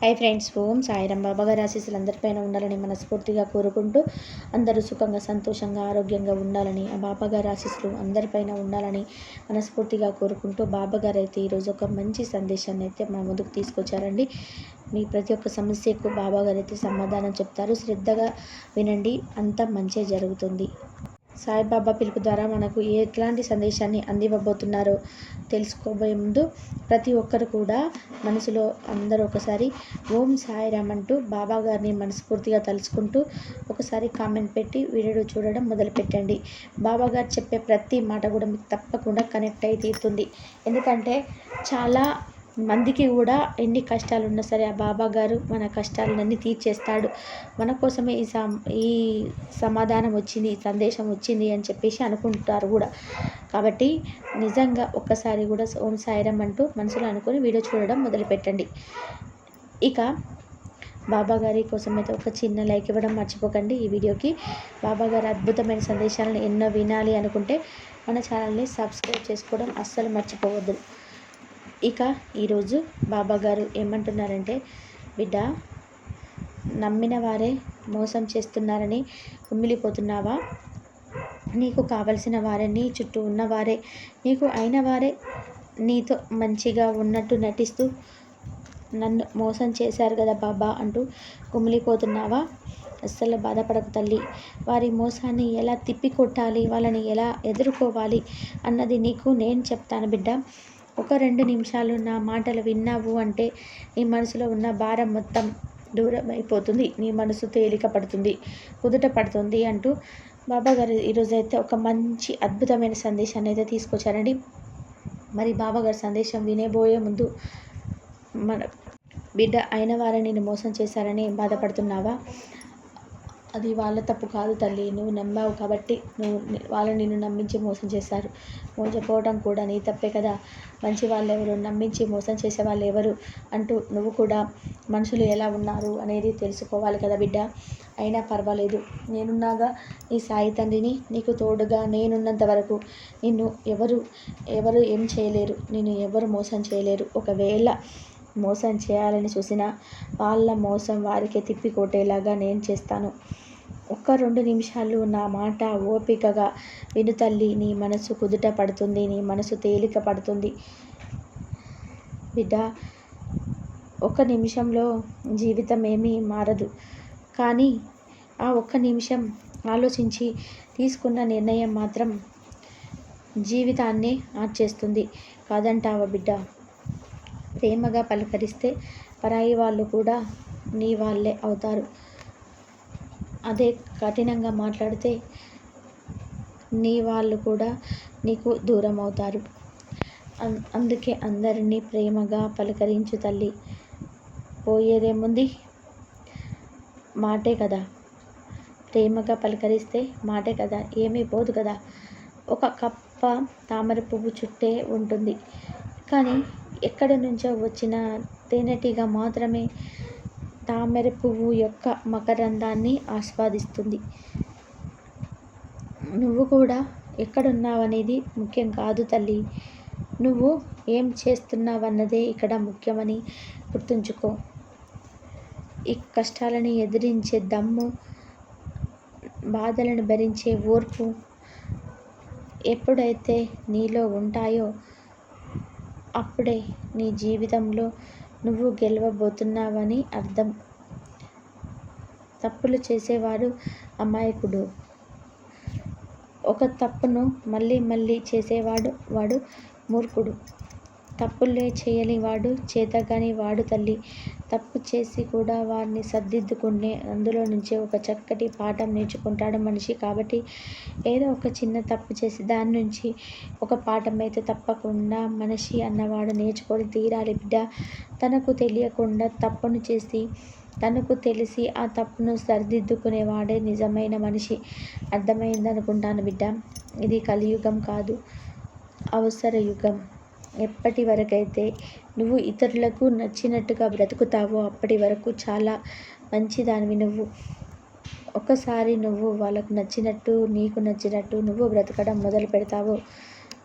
Hi friends ఓం సాయిరాం బాబాగారి ఆశీస్సులు అందరిపైన ఉండాలని మనస్ఫూర్తిగా కోరుకుంటూ అందరూ సుఖంగా సంతోషంగా ఆరోగ్యంగా ఉండాలని ఆ బాబాగారి ఆశీస్సులు అందరిపైన ఉండాలని మనస్ఫూర్తిగా కోరుకుంటూ బాబాగారు అయితే ఈరోజు ఒక మంచి సందేశాన్ని అయితే మా ముందుకు తీసుకొచ్చారండి. మీ ప్రతి ఒక్క సమస్యకు బాబాగారు అయితే సమాధానం చెప్తారు. శ్రద్ధగా వినండి అంతా మంచి జరుగుతుంది. సాయిబాబా పిలుపు ద్వారా మనకు ఎట్లాంటి సందేశాన్ని అందివ్వబోతున్నారో తెలుసుకోబోయే ముందు ప్రతి ఒక్కరు కూడా మనసులో అందరూ ఒకసారి ఓం సాయిరామ్ అంటూ బాబా గారిని మనస్ఫూర్తిగా తలుచుకుంటూ ఒకసారి కామెంట్ పెట్టి వీడియో చూడడం మొదలుపెట్టండి బాబా గారు చెప్పే ప్రతి మాట కూడా మీకు తప్పకుండా కనెక్ట్ అయి తీరుతుంది. ఎందుకంటే చాలా మందికి కూడా ఎన్ని కష్టాలు ఉన్నా సరే ఆ బాబా గారు మన కష్టాలన్నీ తీర్చేస్తాడు. మన కోసమే ఈ సమ ఈ సమాధానం వచ్చింది ఈ సందేశం వచ్చింది అని చెప్పేసి అనుకుంటారు కూడా. కాబట్టి నిజంగా ఒక్కసారి కూడా ఓం సాయిరం అంటూ మనసులో అనుకొని వీడియో చూడడం మొదలుపెట్టండి. ఇక బాబా గారి కోసం అయితే ఒక చిన్న లైక్ ఇవ్వడం మర్చిపోకండి ఈ వీడియోకి. బాబా గారి అద్భుతమైన సందేశాలను ఎన్నో వినాలి అనుకుంటే మన ఛానల్ని సబ్స్క్రైబ్ చేసుకోవడం అస్సలు మర్చిపోవద్దు. ఇక ఈరోజు బాబా గారు ఏమంటున్నారంటే బిడ్డ నమ్మిన వారే మోసం చేస్తున్నారని కుమ్మిలిపోతున్నావా నీకు కావలసిన వారే నీ చుట్టూ ఉన్నవారే నీకు అయిన వారే నీతో మంచిగా ఉన్నట్టు నటిస్తూ నన్ను మోసం చేశారు కదా బాబా అంటూ కుమిలిపోతున్నావా? అస్సలు బాధపడకు తల్లి. వారి మోసాన్ని ఎలా తిప్పికొట్టాలి? వాళ్ళని ఎలా ఎదుర్కోవాలి? అన్నది నీకు నేను చెప్తాను బిడ్డ. ఒక రెండు నిమిషాలు నా మాటలు విన్నావు అంటే నీ మనసులో ఉన్న భారం మొత్తం దూరం అయిపోతుంది నీ మనసు తేలిక పడుతుంది కుదుట పడుతుంది అంటూ బాబా గారు ఈరోజు అయితే ఒక మంచి అద్భుతమైన సందేశాన్ని అయితే తీసుకొచ్చారండి. మరి బాబా గారి సందేశం వినేబోయే ముందు మన బిడ్డ అయిన వారిని నేను మోసం చేశారని బాధపడుతున్నావా? అది వాళ్ళ తప్పు కాదు తల్లి నువ్వు నమ్మావు కాబట్టి నువ్వు వాళ్ళని నిన్ను నమ్మించి మోసం చేశారు. మోసపోవడం కూడా నీ తప్పే కదా. మంచి వాళ్ళు ఎవరు నమ్మించి మోసం చేసే వాళ్ళు ఎవరు అంటూ నువ్వు కూడా మనుషులు ఎలా ఉన్నారు అనేది తెలుసుకోవాలి కదా బిడ్డ. అయినా పర్వాలేదు. నేనున్నాగా నీ సాయి తండ్రిని నీకు తోడుగా నేనున్నంత వరకు నిన్ను ఎవరు ఎవరు ఏం చేయలేరు. నిన్ను ఎవరు మోసం చేయలేరు. ఒకవేళ మోసం చేయాలని చూసినా వాళ్ళ మోసం వారికి తిప్పికొట్టేలాగా నేను చేస్తాను. ఒక్క రెండు నిమిషాలు నా మాట ఓపికగా విను తల్లి నీ మనసు కుదుట పడుతుంది నీ మనసు తేలిక పడుతుంది. బిడ్డ ఒక నిమిషంలో జీవితం ఏమీ మారదు. కానీ ఆ ఒక్క నిమిషం ఆలోచించి తీసుకున్న నిర్ణయం మాత్రం జీవితాన్ని మార్చేస్తుంది కాదంటావా బిడ్డ? ప్రేమగా పలకరిస్తే పరాయి వాళ్ళు కూడా నీ వాళ్ళే అవుతారు. అదే కఠినంగా మాట్లాడితే నీ వాళ్ళు కూడా నీకు దూరం అవుతారు. అందుకే అందరినీ ప్రేమగా పలకరించు తల్లి. పోయేదేముంది మాటే కదా. ప్రేమగా పలకరిస్తే మాటే కదా. ఏమీ పోదు కదా. ఒక కప్ప తామర పువ్వు చుట్టే ఉంటుంది. కానీ ఎక్కడి నుంచో వచ్చిన తేనెటీగ మాత్రమే తామర పువ్వు యొక్క మకరందాన్ని ఆస్వాదిస్తుంది. నువ్వు కూడా ఎక్కడున్నావనేది ముఖ్యం కాదు తల్లి. నువ్వు ఏం చేస్తున్నావన్నదే ఇక్కడ ముఖ్యమని గుర్తుంచుకో. ఈ కష్టాలని ఎదిరించే దమ్ము బాధలను భరించే ఓర్పు ఎప్పుడైతే నీలో ఉంటాయో అప్పుడే నీ జీవితంలో నువ్వు గెలవబోతున్నావని అర్థం. తప్పులు చేసేవాడు అమాయకుడు. ఒక తప్పును మళ్ళీ మళ్ళీ చేసేవాడు వాడు మూర్ఖుడు. తప్పులే చేయని వాడు చేతగాని వాడు తల్లి. తప్పు చేసి కూడా వారిని సర్దిద్దుకునే అందులో నుంచే ఒక చక్కటి పాఠం నేర్చుకుంటాడు మనిషి. కాబట్టి ఏదో ఒక చిన్న తప్పు చేసి దాని నుంచి ఒక పాఠం అయితే తప్పకుండా మనిషి అన్నవాడు నేర్చుకొని తీరాలి బిడ్డ. తనకు తెలియకుండా తప్పును చేసి తనకు తెలిసి ఆ తప్పును సరిదిద్దుకునేవాడే నిజమైన మనిషి. అర్థమైందనుకుంటాను బిడ్డ. ఇది కలియుగం కాదు అవసర యుగం ఎప్పటి వరకైతే నువ్వు ఇతరులకు నచ్చినట్టుగా బ్రతుకుతావో అప్పటి వరకు చాలా మంచిదానివి నువ్వు. ఒకసారి నువ్వు వాళ్ళకు నచ్చినట్టు నీకు నచ్చినట్టు నువ్వు బ్రతకడం మొదలు పెడతావో.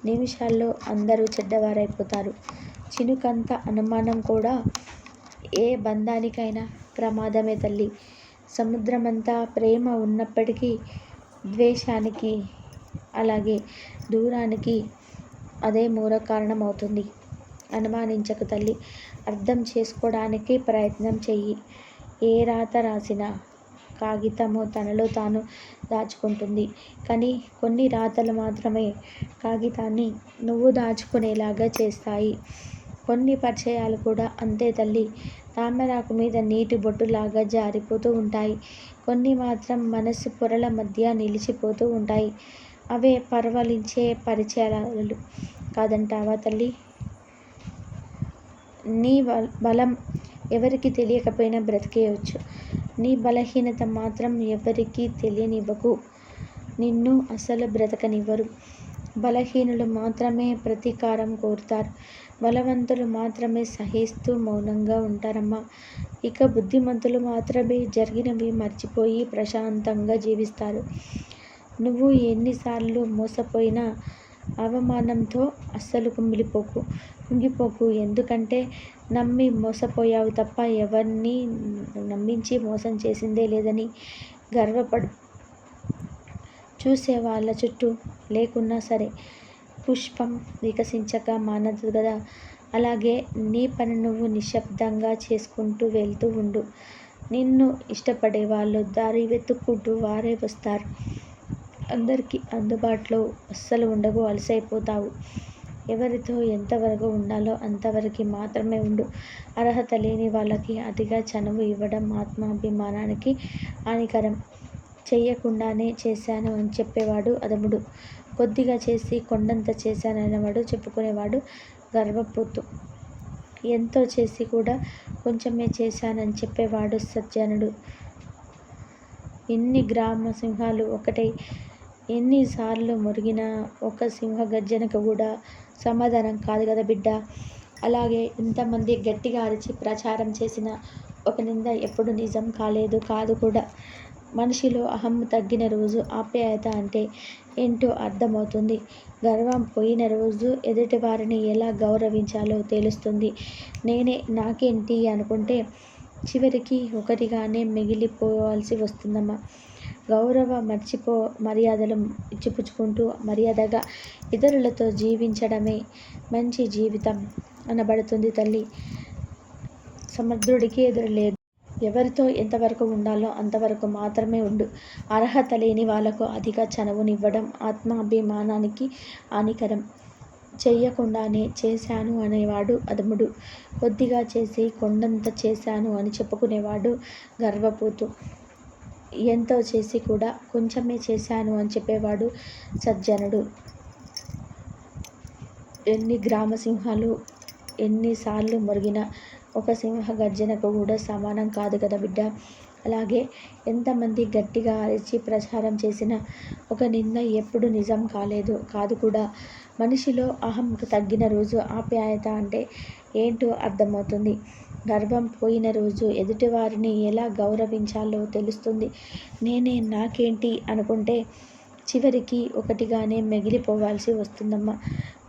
నిమిషాల్లో అందరూ చెడ్డవారైపోతారు. చినుకంత అనుమానం కూడా ఏ బంధానికైనా ప్రమాదమే తల్లి. సముద్రమంతా ప్రేమ ఉన్నప్పటికీ ద్వేషానికి అలాగే దూరానికి అదే మూల కారణం అవుతుంది అనుమానించకు తల్లి. అర్థం చేసుకోవడానికి ప్రయత్నం చెయ్యి. ఏ రాత రాసినా కాగితము తనలో తాను దాచుకుంటుంది. కానీ కొన్ని రాతలు మాత్రమే కాగితాన్ని నువ్వు దాచుకునేలాగా చేస్తాయి. కొన్ని పరిచయాలు కూడా అంతే తల్లి. తామరాకు మీద నీటి బొట్టులాగా జారిపోతూ ఉంటాయి. కొన్ని మాత్రం మనసు పొరల మధ్య నిలిచిపోతూ ఉంటాయి. అవే పర్వలించే పరిచయాలు. కాదంటావా తల్లి. నీ బలం ఎవరికి తెలియకపోయినా బ్రతికేయవచ్చు నీ బలహీనత మాత్రం ఎవరికీ తెలియనివ్వకు. నిన్ను అసలు బ్రతకనివ్వరు. బలహీనులు మాత్రమే ప్రతీకారం కోరుతారు. బలవంతులు మాత్రమే సహిస్తూ మౌనంగా ఉంటారమ్మా. ఇక బుద్ధిమంతులు మాత్రమే జరిగినవి మర్చిపోయి ప్రశాంతంగా జీవిస్తారు. నువ్వు ఎన్నిసార్లు మోసపోయినా అవమానంతో అస్సలు కుమిలిపోకు కుంగిపోకు. ఎందుకంటే నమ్మి మోసపోయావు తప్ప ఎవరిని నమ్మించి మోసం చేసిందే లేదని గర్వపడు చూసే వాళ్ళ చుట్టూ లేకున్నా సరే పుష్పం వికసించక మానదు కదా. అలాగే నీ పని నువ్వు నిశ్శబ్దంగా చేసుకుంటూ వెళ్తూ ఉండు. నిన్ను ఇష్టపడే వాళ్ళు దారి వెతుక్కుంటూ వారే వస్తారు. అందరికీ అందుబాటులో అస్సలు ఉండవు అలసైపోతావు. ఎవరితో ఎంతవరకు ఉండాలో అంతవరకు మాత్రమే ఉండు. అర్హత లేని వాళ్ళకి అతిగా చనువు ఇవ్వడం ఆత్మాభిమానానికి హానికరం. చెయ్యకుండానే చేశాను అని చెప్పేవాడు అదముడు. కొద్దిగా చేసి కొండంత చేశాననేవాడు చెప్పుకునేవాడు గర్వపోతు. ఎంతో చేసి కూడా కొంచెమే చేశానని చెప్పేవాడు సజ్జనుడు. ఎన్ని గ్రామ సింహాలు ఒకటై ఎన్నిసార్లు మురిగినా ఒక సింహ గర్జనకు కూడా సమాధానం కాదు కదా బిడ్డ. అలాగే ఇంతమంది గట్టిగా అరిచి ప్రచారం చేసిన ఒక నింద ఎప్పుడు నిజం కాలేదు కాదు కూడా. మనిషిలో అహం తగ్గిన రోజు ఆప్యాయత అంటే ఏంటో అర్థమవుతుంది. గర్వం పోయిన రోజు ఎదుటి వారిని ఎలా గౌరవించాలో తెలుస్తుంది. నేనే నాకేంటి అనుకుంటే చివరికి ఒకటిగానే మిగిలిపోవాల్సి వస్తుందమ్మా. గౌరవ మర్చిపో మర్యాదలు ఇచ్చిపుచ్చుకుంటూ మర్యాదగా ఇతరులతో జీవించడమే మంచి జీవితం అనబడుతుంది తల్లి. సమర్థుడికి ఎదురు లేదు ఎవరితో ఎంతవరకు ఉండాలో అంతవరకు మాత్రమే ఉండు. అర్హత లేని వాళ్ళకు అధిక చనువునివ్వడం ఆత్మాభిమానానికి హానికరం. చెయ్యకుండానే చేశాను అనేవాడు అదముడు కొద్దిగా చేసి కొండంత చేశాను అని చెప్పుకునేవాడు గర్వపోతు. ఎంతో చేసి కూడా కొంచెమే చేశాను అని చెప్పేవాడు సజ్జనుడు. ఎన్ని గ్రామ సింహాలు ఎన్నిసార్లు మురిగిన ఒక సింహ గర్జనకు కూడా సమానం కాదు కదా బిడ్డ. అలాగే ఎంతమంది గట్టిగా అరిచి ప్రచారం చేసిన ఒక నింద ఎప్పుడు నిజం కాలేదు కాదు కూడా. మనిషిలో అహం తగ్గిన రోజు ఆప్యాయత అంటే ఏంటో అర్థమవుతుంది. గర్వం పోయిన రోజు ఎదుటివారిని ఎలా గౌరవించాలో తెలుస్తుంది. నేనే నాకేంటి అనుకుంటే చివరికి ఒకటిగానే మిగిలిపోవాల్సి వస్తుందమ్మా.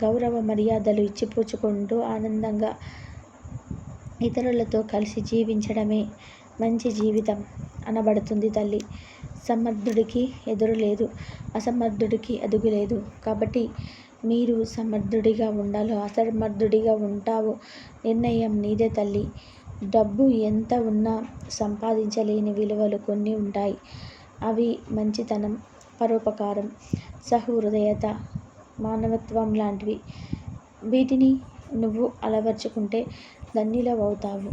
గౌరవ మర్యాదలు ఇచ్చిపుచ్చుకుంటూ ఆనందంగా ఇతరులతో కలిసి జీవించడమే మంచి జీవితం అనబడుతుంది తల్లి. సమర్థుడికి ఎదురు లేదు అసమర్థుడికి అదుగు లేదు కాబట్టి మీరు సమర్థుడిగా ఉండాలో అసమర్థుడిగా ఉంటావో. నిర్ణయం నీదే తల్లి. డబ్బు ఎంత ఉన్నా సంపాదించలేని విలువలు కొన్ని ఉంటాయి. అవి మంచితనం పరోపకారం సహృదయత మానవత్వం లాంటివి. వీటిని నువ్వు అలవర్చుకుంటే అవుతావు.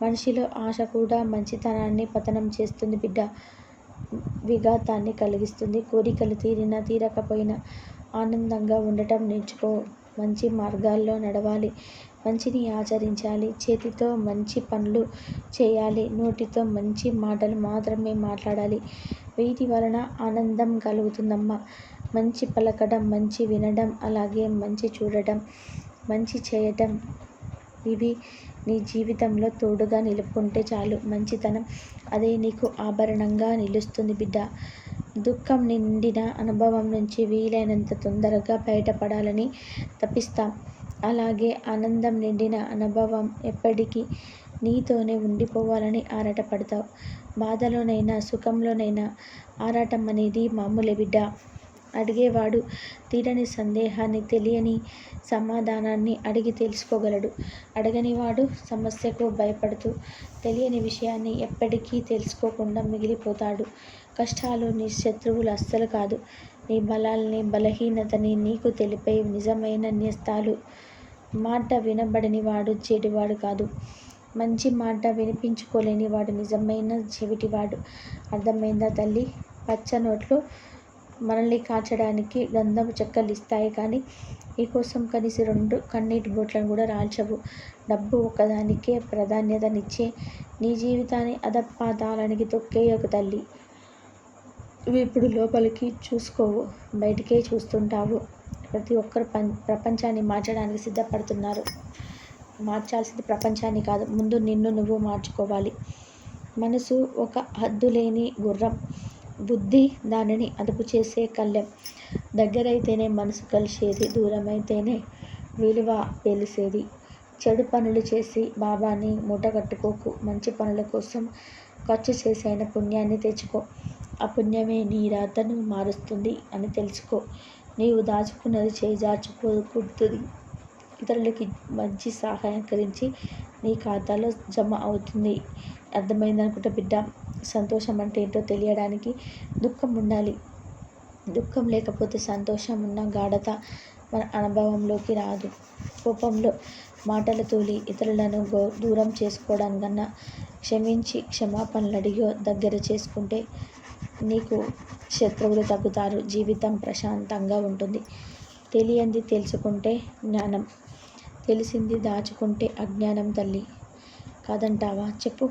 మనిషిలో ఆశ కూడా మంచితనాన్ని పతనం చేస్తుంది బిడ్డ. విఘాతాన్ని కలిగిస్తుంది. కోరికలు తీరినా తీరకపోయినా ఆనందంగా ఉండటం నేర్చుకో. మంచి మార్గాల్లో నడవాలి. మంచిని ఆచరించాలి. చేతితో మంచి పనులు చేయాలి. నోటితో మంచి మాటలు మాత్రమే మాట్లాడాలి. వీటి వలన ఆనందం కలుగుతుందమ్మా. మంచి పలకడం మంచి వినడం అలాగే మంచి చూడటం మంచి చేయటం ఇవి నీ జీవితంలో తోడుగా నిలుపుకుంటే చాలు. మంచితనం అదే నీకు ఆభరణంగా నిలుస్తుంది బిడ్డ. దుఃఖం నిండిన అనుభవం నుంచి వీలైనంత తొందరగా బయటపడాలని తప్పిస్తాం అలాగే ఆనందం నిండిన అనుభవం ఎప్పటికీ నీతోనే ఉండిపోవాలని ఆరాటపడతావు బాధలోనైనా సుఖంలోనైనా ఆరాటం అనేది మామూలే బిడ్డ. అడిగేవాడు. తీరని సందేహాన్ని తెలియని సమాధానాన్ని అడిగి తెలుసుకోగలడు. అడగనివాడు సమస్యకు భయపడుతూ తెలియని విషయాన్ని ఎప్పటికీ తెలుసుకోకుండా మిగిలిపోతాడు. కష్టాలు నీ శత్రువులు అస్సలు కాదు. నీ బలాల్ని బలహీనతని నీకు తెలిపే నిజమైన నేస్తాలు. మాట వినబడని వాడు చెడువాడు కాదు. మంచి మాట వినిపించుకోలేని వాడు నిజమైన చెవిటివాడు. అర్థమైందా తల్లి? పచ్చ నోట్లో మనల్ని కాచడానికి గంధం చెక్కలు ఇస్తాయి కానీ నీకోసం కనీసి రెండు కన్నీటి బోట్లను కూడా రాల్చవు. డబ్బు ఒకదానికే ప్రాధాన్యతనిచ్చే నీ జీవితాన్ని అధపాతాళానికి తొక్కేయకు తల్లి. నువ్వు ఇప్పుడు లోపలికి చూసుకోవు బయటికే చూస్తుంటావు. ప్రతి ఒక్కరు పం ప్రపంచాన్ని మార్చడానికి సిద్ధపడుతున్నారు. మార్చాల్సింది ప్రపంచాన్ని కాదు ముందు నిన్ను నువ్వు మార్చుకోవాలి. మనసు ఒక హద్దులేని గుర్రం. బుద్ధి దానిని అదుపు చేసే కళ్ళెం దగ్గరైతేనే మనసు కలిసేది దూరమైతేనే విలువ తెలిసేది. చెడు పనులు చేసి బాబాని మూటగట్టుకోకు మంచి పనుల కోసం ఖర్చు చేసైన పుణ్యాన్ని తెచ్చుకో. ఆ పుణ్యమే నీ రాతను మారుస్తుంది అని తెలుసుకో. నీవు దాచుకున్నది చేజార్చుకోకూడుతుంది ఇతరులకి మంచి సహకరించి నీ ఖాతాలో జమ అవుతుంది. అర్థమైందనుకుంటా బిడ్డ? సంతోషం అంటే ఏంటో తెలియడానికి దుఃఖం ఉండాలి. దుఃఖం లేకపోతే సంతోషం ఉన్న గాఢత మన అనుభవంలోకి రాదు. కోపంలో మాటల తూలి ఇతరులను గో దూరం చేసుకోవడం కన్నా క్షమించి క్షమాపణలు అడిగి దగ్గర చేసుకుంటే నీకు శత్రువులు తగ్గుతారు. జీవితం ప్రశాంతంగా ఉంటుంది. తెలియంది తెలుసుకుంటే జ్ఞానం. తెలిసింది దాచుకుంటే అజ్ఞానం తల్లి. కాదంటావా? చెప్పు.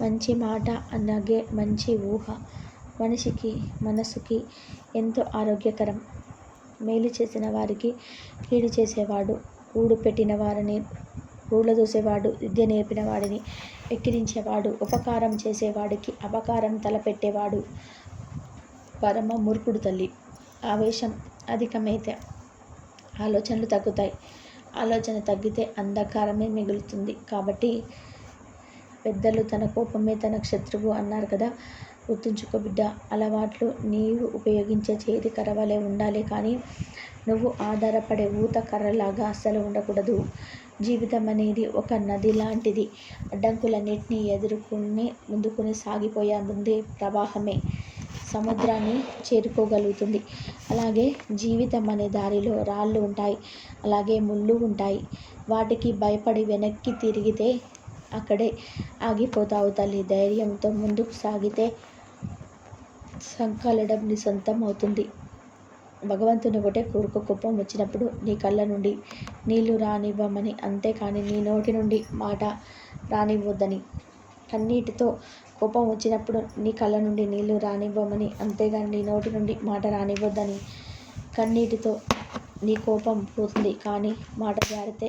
మంచి మాట అలాగే మంచి ఊహ. మనిషికి మనసుకి ఎంతో ఆరోగ్యకరం. మేలు చేసిన వారికి కీడు చేసేవాడు ఊడు పెట్టిన వారిని ఊళ్ళ దూసేవాడు విద్య నేర్పిన వాడిని ఎక్కిరించేవాడు ఉపకారం చేసేవాడికి అపకారం తలపెట్టేవాడు. పరమ మూర్ఖుడు తల్లి. ఆవేశం అధికమైతే ఆలోచనలు తగ్గుతాయి. ఆలోచన తగ్గితే అంధకారమే మిగులుతుంది. కాబట్టి పెద్దలు తన కోపమే తన శత్రువు అన్నారు కదా. గుర్తుంచుకో బిడ్డ అలవాట్లు నీవు ఉపయోగించే చేతి కర్రవలే ఉండాలి కానీ నువ్వు ఆధారపడే ఊత కర్రలాగా అస్సలు ఉండకూడదు. జీవితం అనేది ఒక నది లాంటిది. అడ్డంకులన్నింటినీ ఎదుర్కొని ముందుకుని సాగిపోయే ముందే ప్రవాహమే సముద్రాన్ని చేరుకోగలుగుతుంది. అలాగే జీవితం అనే దారిలో రాళ్ళు ఉంటాయి. అలాగే ముళ్ళు ఉంటాయి. వాటికి భయపడి వెనక్కి తిరిగితే అక్కడే ఆగిపోతావు తల్లి. ధైర్యంతో ముందుకు సాగితే సంకలడం నీ సొంతం అవుతుంది భగవంతుని ఒకటే కోరుకు కోపం వచ్చినప్పుడు నీ కళ్ళ నుండి నీళ్ళు రానివ్వమని. అంతేకాని నీ నోటి నుండి మాట రానివ్వద్దని. కన్నీటితో కోపం వచ్చినప్పుడు నీ కళ్ళ నుండి నీళ్ళు రానివ్వమని. అంతేగాని నీ నోటి నుండి మాట రానివ్వద్దని. కన్నీటితో నీ కోపం పోతుంది. కానీ మాట జారితే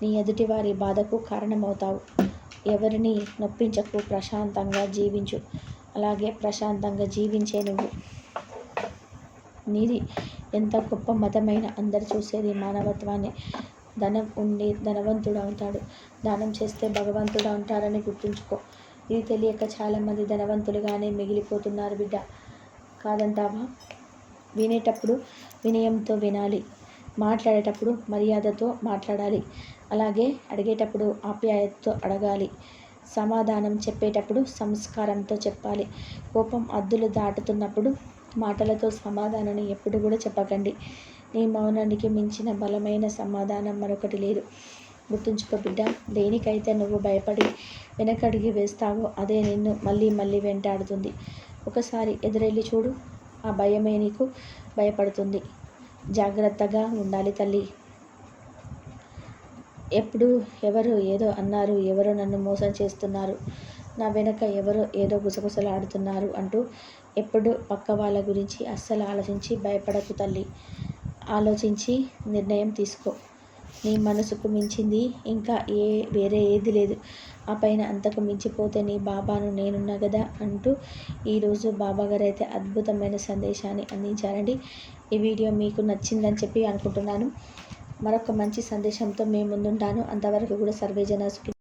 నీ ఎదుటి వారి బాధకు కారణమవుతావు. ఎవరిని నొప్పించకు ప్రశాంతంగా జీవించు. అలాగే ప్రశాంతంగా జీవించే నువ్వు. నీది ఎంత గొప్ప మతమైన అందరు చూసేది మానవత్వాన్ని. ధనం ఉండి ధనవంతుడు అవుతాడు. దానం చేస్తే భగవంతుడు ఉంటారని గుర్తుంచుకో. ఇది తెలియక చాలామంది ధనవంతులుగానే మిగిలిపోతున్నారు బిడ్డ. కాదంటావా? వినేటప్పుడు వినయంతో వినాలి. మాట్లాడేటప్పుడు మర్యాదతో మాట్లాడాలి. అలాగే అడిగేటప్పుడు ఆప్యాయతతో అడగాలి. సమాధానం చెప్పేటప్పుడు సంస్కారంతో చెప్పాలి. కోపం అద్దులు దాటుతున్నప్పుడు మాటలతో సమాధానాన్ని ఎప్పుడు కూడా చెప్పకండి. నీ మౌనానికి మించిన బలమైన సమాధానం మరొకటి లేదు. గుర్తుంచుకో బిడ్డ దేనికైతే నువ్వు భయపడి వెనకడిగి వేస్తావో అదే నిన్ను మళ్ళీ మళ్ళీ వెంటాడుతుంది. ఒకసారి ఎదురెళ్ళి చూడు ఆ భయమే నీకు భయపడుతుంది. జాగ్రత్తగా ఉండాలి తల్లి. ఎప్పుడు ఎవరు ఏదో అన్నారు ఎవరు నన్ను మోసం చేస్తున్నారు నా వెనక ఎవరో ఏదో గుసగుసలాడుతున్నారు అంటూ ఎప్పుడు పక్క వాళ్ళ గురించి అస్సలు ఆలోచించి భయపడకు తల్లి. ఆలోచించి నిర్ణయం తీసుకో. నీ మనసుకు మించింది ఇంకా ఏ వేరే ఏది లేదు. ఆ పైన అంతకు మించిపోతే నీ బాబాను నేనున్నా కదా అంటూ ఈరోజు బాబా గారు అయితే అద్భుతమైన సందేశాన్ని అందించారండి. ఈ వీడియో మీకు నచ్చిందని చెప్పి అనుకుంటున్నాను. మరొక మంచి సందేశంతో మేము ముందుంటాను. అంతవరకు కూడా సర్వేజన